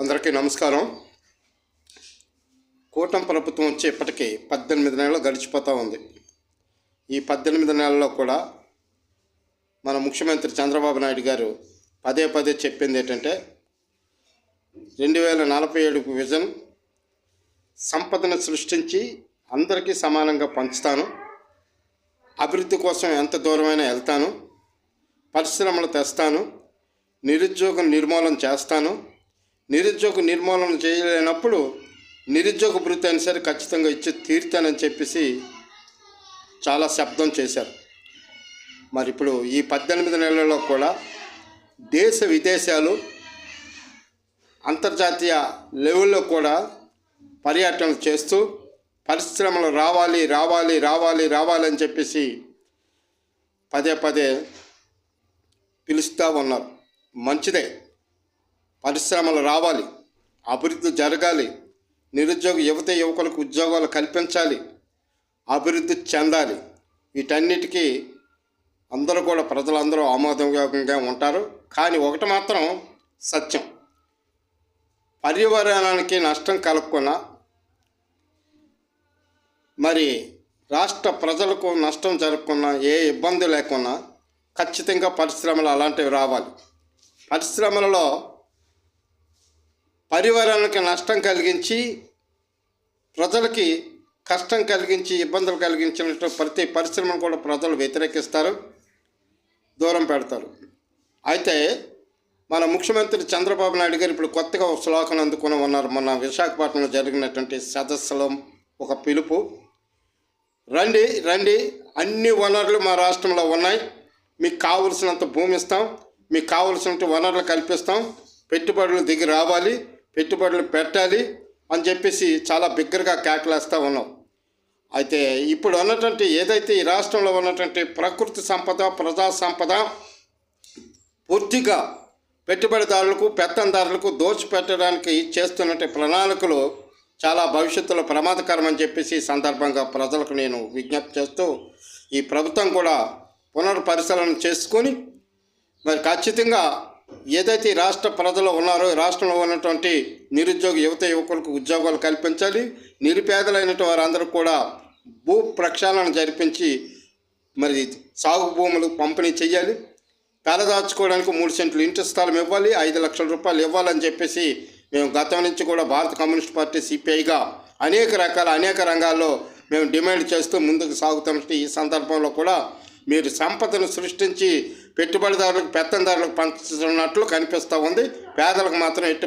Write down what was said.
అందరికీ నమస్కారం. కూటమి ప్రభుత్వం వచ్చి ఇప్పటికీ పద్దెనిమిది నెలలు గడిచిపోతూ ఉంది. ఈ పద్దెనిమిది నెలల్లో కూడా మన ముఖ్యమంత్రి చంద్రబాబు నాయుడు గారు పదే పదే చెప్పింది ఏంటంటే రెండు వేల నలభై ఏడుకు విజన్ సంపదను సృష్టించి అందరికీ సమానంగా పంచుతాను. అభివృద్ధి కోసం ఎంత దూరమైనా వెళ్తాను. పరిశ్రమలు తెస్తాను. నిరుద్యోగం నిర్మూలన చేస్తాను. నిరుద్యోగ నిర్మూలన చేయలేనప్పుడు నిరుద్యోగ భృతి అయిన సరే ఖచ్చితంగా ఇచ్చి తీరుతానని చెప్పేసి చాలా శబ్దం చేశారు. మరి ఇప్పుడు ఈ పద్దెనిమిది నెలల్లో కూడా దేశ విదేశాలు అంతర్జాతీయ లెవెల్లో కూడా పర్యటనలు చేస్తూ పరిశ్రమలు రావాలి రావాలి రావాలి రావాలి అని చెప్పేసి పదే పదే పిలుస్తూ ఉన్నారు. మంచిదే. పరిశ్రమలు రావాలి అభివృద్ధి జరగాలి నిరుద్యోగ యువత యువకులకు ఉద్యోగాలు కల్పించాలి అభివృద్ధి చెందాలి. వీటన్నిటికీ అందరూ కూడా ప్రజలందరూ ఆమోదయోగంగా ఉంటారు. కానీ ఒకటి మాత్రం సత్యం. పర్యావరణానికి నష్టం కలగకుండా మరి రాష్ట్ర ప్రజలకు నష్టం జరగకుండా ఏ ఇబ్బంది లేకున్నా ఖచ్చితంగా పరిశ్రమలు అలాంటివి రావాలి. పరిశ్రమలలో పరివారానికి నష్టం కలిగించి ప్రజలకి కష్టం కలిగించి ఇబ్బందులు కలిగించినట్టు ప్రతి పరిశ్రమను కూడా ప్రజలు వ్యతిరేకిస్తారు దూరం పెడతారు. అయితే మన ముఖ్యమంత్రి చంద్రబాబు నాయుడు గారు ఇప్పుడు కొత్తగా ఒక శ్లోకం అందుకుని ఉన్నారు. మొన్న విశాఖపట్నంలో జరిగినటువంటి సదస్సులో ఒక పిలుపు. రండి రండి అన్ని వనరులు మా రాష్ట్రంలో ఉన్నాయి. మీకు కావలసినంత భూమి ఇస్తాం. మీకు కావలసినంత వనరులు కల్పిస్తాం. పెట్టుబడులు దిగి రావాలి. పెట్టుబడులు పెట్టాలి అని చెప్పేసి చాలా బిగ్గరగా కేకలేస్తూ ఉన్నాం. అయితే ఇప్పుడు ఉన్నటువంటి ఏదైతే ఈ రాష్ట్రంలో ఉన్నటువంటి ప్రకృతి సంపద ప్రజా సంపద పూర్తిగా పెట్టుబడిదారులకు పెత్తందారులకు దోచిపెట్టడానికి చేస్తున్నటువంటి ప్రణాళికలు చాలా భవిష్యత్తులో ప్రమాదకరం అని చెప్పేసి సందర్భంగా ప్రజలకు నేను విజ్ఞప్తి చేస్తూ ఈ ప్రభుత్వం కూడా పునర్పరిశీలన చేసుకొని మరి ఖచ్చితంగా ఏదైతే రాష్ట్ర ప్రజలు ఉన్నారో రాష్ట్రంలో ఉన్నటువంటి నిరుద్యోగ యువత యువకులకు ఉద్యోగాలు కల్పించాలి. నిరుపేదలైనటువంటి వారందరూ కూడా భూ ప్రక్షాళన జరిపించి మరి సాగు భూములు పంపిణీ చేయాలి. పేదదాచుకోవడానికి మూడు సెంట్లు ఇంటి స్థలం ఇవ్వాలి. ఐదు లక్షల రూపాయలు ఇవ్వాలని చెప్పేసి మేము గతం నుంచి కూడా భారత కమ్యూనిస్ట్ పార్టీ సిపిఐగా అనేక రకాల అనేక రంగాల్లో మేము డిమాండ్ చేస్తూ ముందుకు సాగుతున్నట్టు ఈ సందర్భంలో కూడా మీరు సంపదను సృష్టించి పెట్టుబడిదారులకు పెత్తందారులకు పంచుతున్నట్లు కనిపిస్తూ ఉంది. పేదలకు మాత్రం ఎట్టి